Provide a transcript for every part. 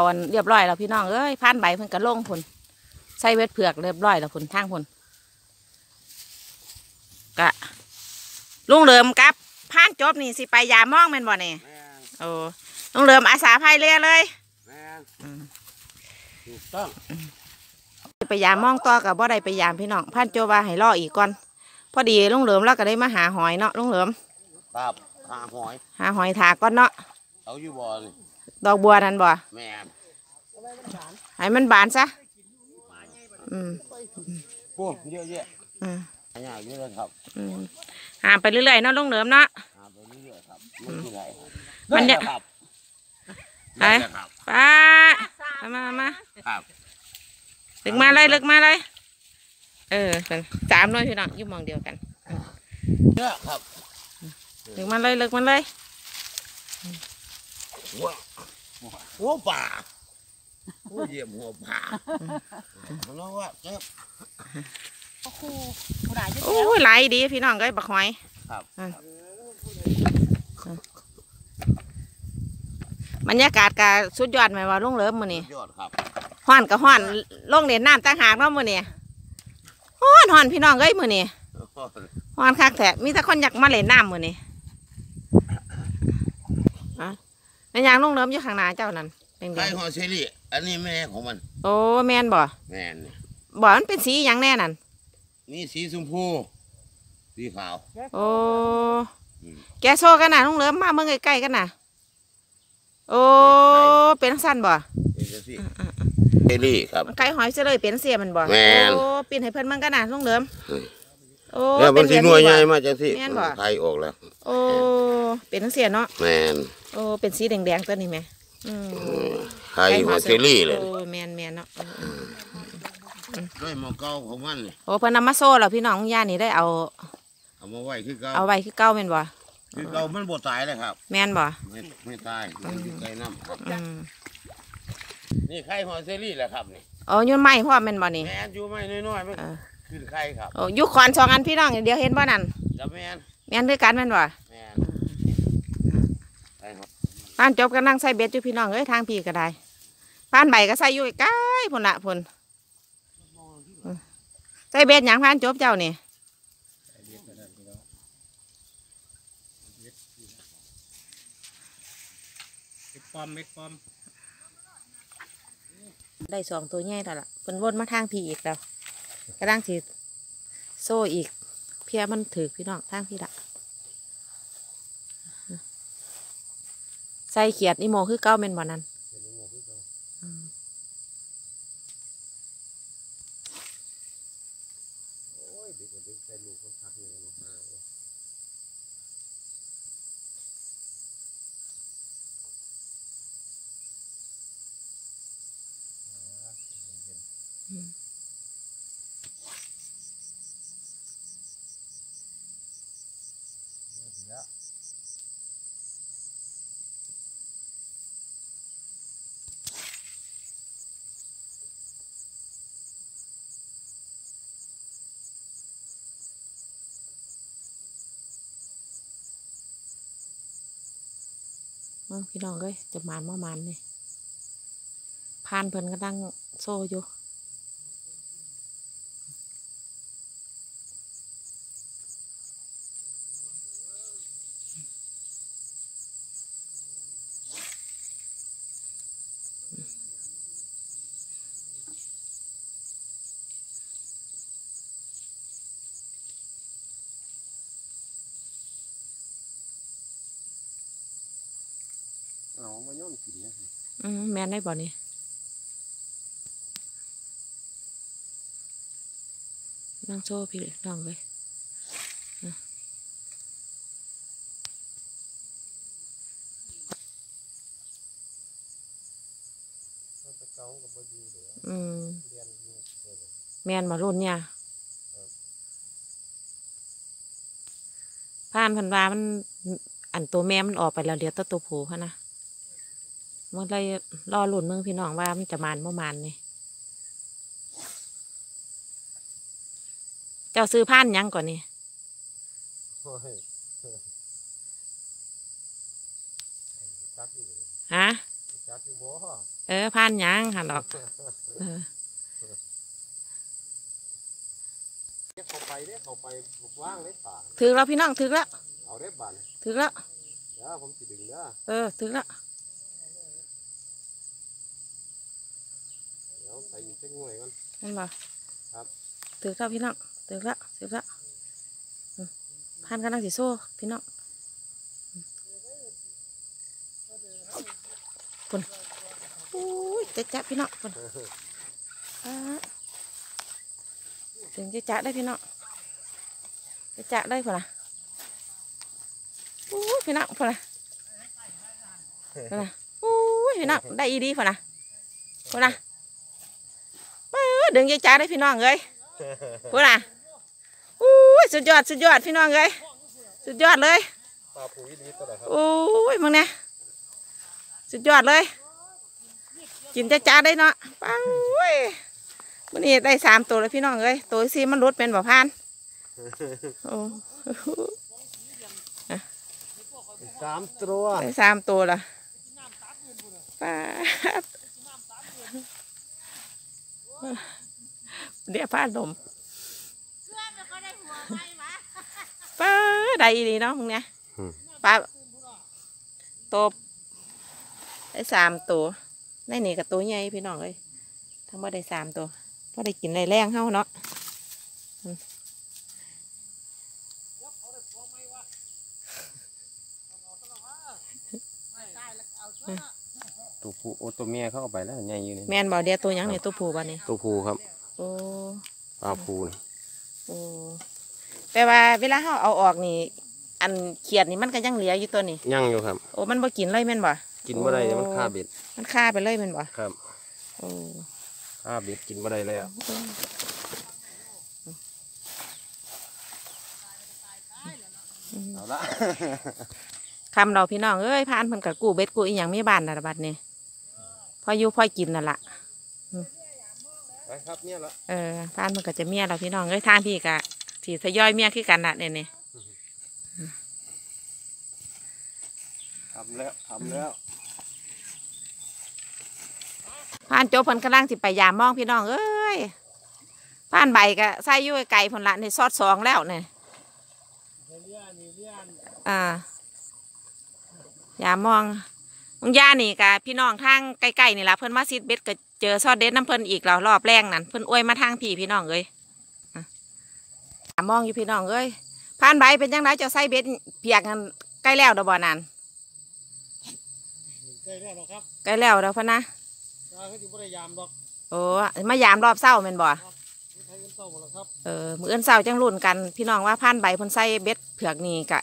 ตอนเรียบร้อยแล้วพี่น้องเอ้ยผ่านใบเพิ่นก็ลงพุ่นใส่เวทเผือกเรียบร้อยแล้วพุ่นทางพุ่นกะลุงเหลิมกับผ่านจบนี่สิไปยามองแม่นบ่เนี่ยแม่นโอ้ลุงเหลิมอาสาพายเรือเลยแม่นอืมถูกต้องไปยามมองต่อกับบ่ได้ไปยามพี่น้องผ่านโจว่าให้รออีกก่อนพอดีลุงเหลิมเราก็ได้มาหาหอยเนาะลุงเหลิมครับหาหอย หาหอยถาก่อนเนาะเอาอยู่บ่อนี่ ดอกบัวนั่นบ่แม่นให้มันบานซะอืมโอ้เยอะแยะอืมหายากเยอะเลยครับอืมหาไปเรื่อยๆเนาะลุงเหลิมเนาะหาไปเรื่อยๆครับมันที่ไหนมันเนี่ยครับไปได้แล้วครับป้ามามามาครับลึกมาเลยลึกมาเลย เออเป็นสามหน่วยพี่น้องอยู่หมองเดียวกันเยอะครับลึกมาเลยลึกมาเลย หัวหัวป่าหัวเหยียบหัวป่ามันเรียกว่าเจ็บโอ้ยไหลดีพี่น้องก็บักหอยครับอืมบรรยากาศกาสุดยอดไหมว่าลุงเหลิมมื้อนี้ยอดครับฮ้อนก็ฮ้อนลงเล่นน้ำต่างหากเนาะมื้อนี้ฮ้อนฮ้อนพี่น้องเอ้ยมื้อนี้ฮ้อนคักแท้มีแต่คนอยากมาเล่นน้ำมื้อนี้อะ ในยางลุงเหลิมอยู่ข้างหน้าเจ้านั่นเป็นไงไก่หอยเชอรี่อันนี้แม่ของมันโอ้แม่นบ่แม่นนี่บ่มันเป็นสีหยังแน่นั่นนี่สีชมพูสีขาว โอ้อืม แกโซกันนะลุงเหลิมมาเมืองใกล้ๆกันนะโอ้เป็นสั้นบ่เป็นจังซี่เชอรี่ครับ มันไก่หอยเสยเลยเป็นเสียมันบ่แม่น โอ้ปีนให้เพิ่นเมืองกันนะลุงเหลิมอืมโอ้แล้วมันเป็สีแบบหน่วยใหญ่บ่ มาจังซี่แม่นบ่ไทยออกแล้ว โอ้เป็นเสียเนาะ แม่น โอ้เป็นสีแดงๆตัวนี้แหม่อืมไทยหอยเชอรี่เลยโอ้แม่นแม่นเนาะเออด้วยหมอเก่าของมันนี่โอ้เพิ่นนำมาโซ่แล้วพี่น้องย่านี่ได้เอา เอามาไว้คือเก่าเอาไว้คือเก่าแม่นบ่คือเก่ามันบ่ตายเลยครับ แม่นบ่ไม่ไม่ตายมันอยู่ใกล้น้ำครับอืมนี่ไข่หอยเชอรี่แหละครับนี่โอ้ยนไม้พ่อแม่นบ่นี่แม่นอยู่ไม่น้อยๆมันเออขึ้นไข่ครับโอ้อยุคอนสองอันพี่น้องเดี๋ยวเห็นบ่นั่นจะแม่นแม่นด้วยกันแม่นบ่แม่นไข่หอย ผ่านจบก็นั่งใส่เบ็ดอยู่พี่น้องเอ้ยทางพี่ก็ได้ผ่านใบก็ใส่อยู่ใกล้ๆพุ่นละพุ่นอืมใส่เบ็ดหยังผ่านจบเจ้านี่เม็ดปอมเม็ดปอมได้สองตัวใหญ่แล้วล่ะเพิ่นวนมาทางพี่อีกแล้วกระด้างสิโซ่อีก เพียมันถือพี่น้องทางพี่ละ ใส่เขียดอีโมคือเก้าเมนบ่นั้นอื มเบิ่งพี่น้องเอ้ยจะมานมามานนี่ผ่านเพิ่นก็ตั้งโซ่อยู่ เอามาย้อนกินนะอืมแม่นได้บ่นี่นั่งโซ่พี่น้องเลยอะอืมแม่นมารุ่นเนี่ยผ่านเพันวามัน อันตัวแม่มันออกไปแล้วเดี๋ยวตัวตัวผูเขานะ มันเลยรอหลุนเมืองพี่น้องว่ามันจะมานบ่อมานนี่เจ้าซื้อผ่านยังก่อนนี่ฮะเออผ่านยังหันหรอกเออเขาไปเด้เขาไปว่างเด้ป่าถึกแล้วพี่น้องถึกแล้วเอาได้บานถึกแล้วเดี๋ยวผมสิดึงเด้อเออถึกแล้ว ดี๋ยวใส่อีกจักหน่วยก่อนเห็นบ่ครับถึกแล้วพี่น้องถึกแล้วถึกแล้วอืมผ่านกันนังสิโซ่พี่น้องอืมปุ่นอุ้ยจะจับพี่น้องปุ่นอ่าถึงจะจับได้พี่น้องจะจับได้ปุ่นนะอุ้ยพี่น้องปุ่นนะปุ่นนะอุ้ยพี่น้องได้อีดีปุ่นนะปุ่นนะเปิ ดดึงจะจับได้พี่น้องเลยปุ่นนะอุ้ยสุดยอดสุดยอดพี่น้องเลยสุดยอดเลยปลาปุ๋ยดีตัวไหนครับโอ้ยมึงเนี่ยสุดยอดเลย กินจ้าจ้าได้เนาะปังเว้ยมันนี่ได้สามตัวเลยพี่น้องเอ้ยตัวซีมันรุดเป็นบ่พานโอ้สามตัวได้สามตัวละป้าด เดี๋ยวพาดลมป้าดได้ดีเนาะมึงเนี่ยป้าตัวได้สามตัวในนี่กับตัวใหญ่พี่น้องเอ้ยทั้งหมดได้สามตัวพอได้กินได้แรงเฮาเนาะตัวผู้โอ้ตัวเมียเข้าไปแล้วใหญ่อยู่นี่แม่นบ่เดียวตัวหยังเนี่ยตัวผู้บ่เนี่ยตัวผู้ครับ โอ้ปลาผู้นี่โอ้แปลว่าเวลาเฮาเอาออกนี่ อันเขียดนี่มันก็ยังเหลืออยู่ตัวนี่ยังอยู่ครับ โอ้มันบ่กินเลยแม่นบ่กินบ่ได้เดี๋ยวมันฆ่าเบ็ดมันฆ่าไปเลยแม่นบ่ครับโอ้ฆ่าเบ็ดกินบ่ได้แล้วเอาละคำเราพี่น้องเอ้ยพานเพิ่นก็กู้เบ็ดกู้อีหยังมีบ้านน่ะล่ะบัดนี้พออยู่พอกินน่ะล่ะ ไปครับเนี่ยละเออพานเพิ่นก็จะเมียเราพี่น้องเอ้ยทางพี่ก็สิทยอยเมียคือกันน่ะเนี่ยนี่ทำแล้วทำแล้วพานโจบเพิ่นกำลังสิไปยามมองพี่น้องเอ้ยพานใบก็ใส่อยู่ไกลๆพุ่นละนี่ซอดสองแล้วเนี่ยอ่ายามอง มึงย่านี่กะพี่น้องทางใกล้ๆนี่ละเพิ่นมาซิดเบ็ดก็เจอซอดเด็ดน้ำเพิ่นอีกแล้วรอบแรงนั่นเพิ่นอวยมาทางพี่พี่น้องเอ้ยอะยามองอยู่พี่น้องเอ้ยผ่านใบเป็นยังไงเจ้าใส่เบ็ดเปียกกันใกล้แล้วเดอบ่นั่นใกล้แล้วหรอกครับใกล้แล้วเดอพะนะตาเขาอยู่บริยามดอกโอ้มายามรอบเศร้าแม่นบ่มีใครเป็นเต้าหมดแล้วครับเออมื้ออื่นเศร้าจังรุ่นกัน พี่น้องว่าผ่านใบเพิ่นใส่เบ็ดเผือกนี่กะ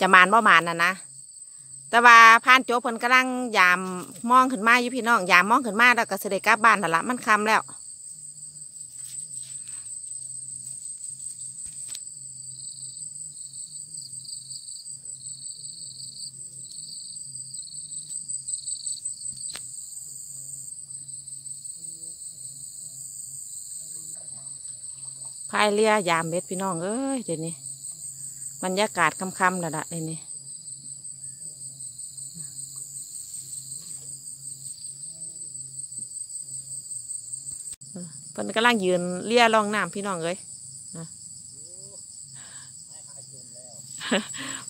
จะมานบ่มานน่ะนะ แต่ว่าผ่านโจบเพิ่นกำลังยามมองขึ้นมาอยู่พี่น้องยามมองขึ้นมาแล้วก็สิได้กลับบ้านนั่นละมันค่ำแล้วพายเรือยามเบ็ดพี่น้องเอ้ยเดี๋ยวนี้บรรยากาศค่ำๆแล้วละเดี๋ยวนี้ พิ่นกำลังยืนเลียรองน้ำพี่น้องเอ้ยนะ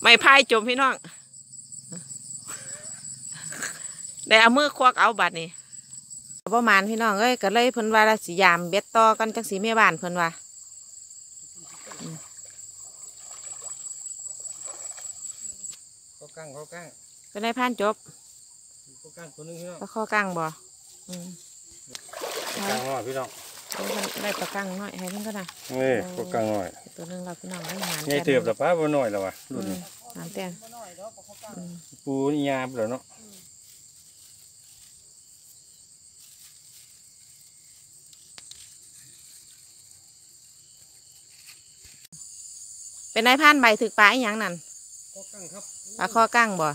ไม่พายจมพี่น้องได้เอามือควักเอาบัดนี่ประมาณพี่น้องเอ้ยก็เลยเพิ่นว่าสิยามเบ็ดต่อกันจังสีแม่บ้านเพิ่นว่าก็กั้งก็กั้งก็ได้ผ่านจบก็กั้งตัวหนึงพี่น้องปลาข้อกั้งบ่อืมกลางหน่อยพี่น้อง เอาเพิ่นได้ปลากั้งน้อยให้เพิ่นก็นะนี่ก็กลางหน่อยตัวหนึงเราพี่น้องได้หานใหญ่เติบแต่ป้าบ่น้อยแล้ววะอืรุ่นมนี้หานแต่นอืมปูนี่ยามแล้วเนาะเป็นนายผ่านใบถึกปลาอีหยังนั่นก็กั้งครับปลาข้อกั้งบ่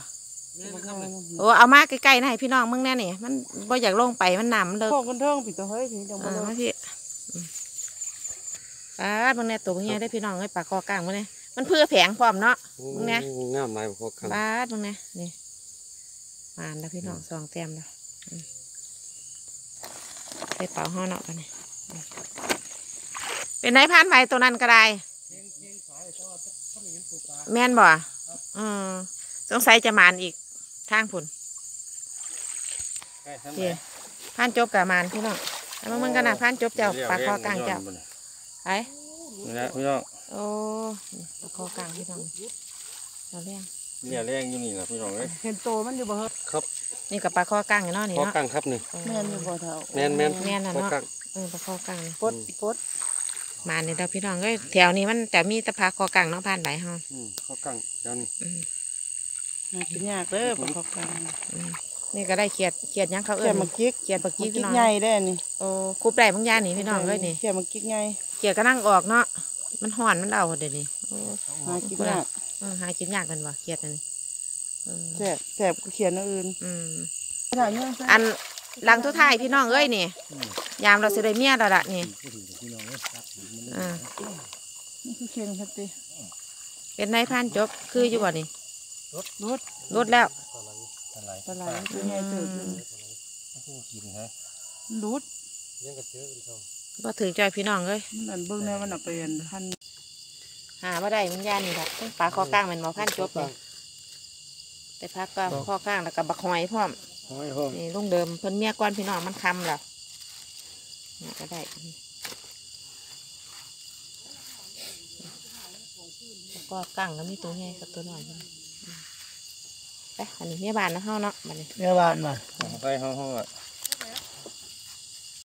นี่นะครับเนี่ยโอ้เอามาใกล้ๆนะให้พี่น้องมึงแน่นี่มันบ่อยากลงไปมันน้ำมันเลิกพวกกันเทิงผิดตัวเฮ้ยพี่จังบ่อ่าเลยมาพี่อืมปลาบางแน่ตัวบางแน่ได้พี่น้องให้ปลาข้อกลางบางแน่มันเพื่อแผงพร้อมเนาะ มึงไงงามหลายพวกกันปลาบางแน่นี่มานแล้วพี่น้องสองเต็มแล้วอืมใส่เป่าห่อเนาะกันนี่อืมเป็นไงพานไปตัวนั้นก็ได้เทียงเทียงสายแต่ว่าถ้าไม่เห็นตัวปลาแม่นบ่อืมสงสัยจะมานอีก ทางผุนใกล้ทำเดี๋ยวพานจบกับมานพี่น้องแล้วมึงกันนะพานจบเจ้าปลาคอกลางเจ้าไอ้นี่แหละพี่น้องโอ้นี่ปลาคอกลางพี่น้องเราเลี้ยงเนี่ยแรงอยู่นี่แหละพี่น้องเอ้ยเห็นโตมันอยู่บ่เฮ็ดครับ นี่กับปลาคอกลางอยู่เนาะนี่พอเนาะกังครับนี่แม่นอยู่บ่เท่าแม่นแม่นแม่นน่ะพอเนาะกังเออปลาคอกลางนี่ปดปดมาเนี่ยเราพี่น้องก็แถวนี้มันแต่มีแตะพาคอกลางเนาะผ่านไปเฮาอืมพอกังเดี๋ยวนี้ อืมหากินยากเด้อปลาคอกลางอืมนี่ก็ได้เขียดเขียดหยังเขาแค่เอิ้นมากิกเขียดปักกิกี้กพี่น้องใหญ่ได้อนี่โอ้คุบได้บางอย่างนี่พี่น้องเลยนี่แค่มากิกใหญ่เขียดก็นั่งออกเนาะมันห่อนมันเอาเดี๋ยวนี้โอ้หากินยากเออหากินยากกันบ่เขียดอันนี้เออแซ่บแซ่บก็เขียนอันอื่นอืมถ่ายยังอันหลังทุกท้ายพี่น้องเอ้ยนี่ยามเราสิได้เมียแล้วล่ะนี่อ่านี่คือเขียนพัดติเป็นนายพรานจบคืออยู่บ่นี่ รถลดแล้วอะไรปลาไหลตัวใหญ่เติบอยู่ผู้กินฮะรูดเลี้ยงกระเจือกันเขาบ่ถือใจพี่น้องเอ้ยมันอันเบิ่งแนวมันเอาไปอันพันหาบ่ได้มันยานนี่ล่ะต้องปลาคอกลางแม่นบ่พรานจบนี่แต่พักก็คอกลางแล้วก็บักหอยพร้อมห้อยห้องนี่ลุงเดิมเพิ่นเมียก่อนพี่น้องมันคำแล้วนี่ก็ได้แล้วก็กั้งก็มีตัวใหญ่กับตัวน้อยอยู่ ไปอันนี้เมียบ้านนะเฮาเนาะบัดนี้ เนื้อหวานมาใส่ห้องห้องอะ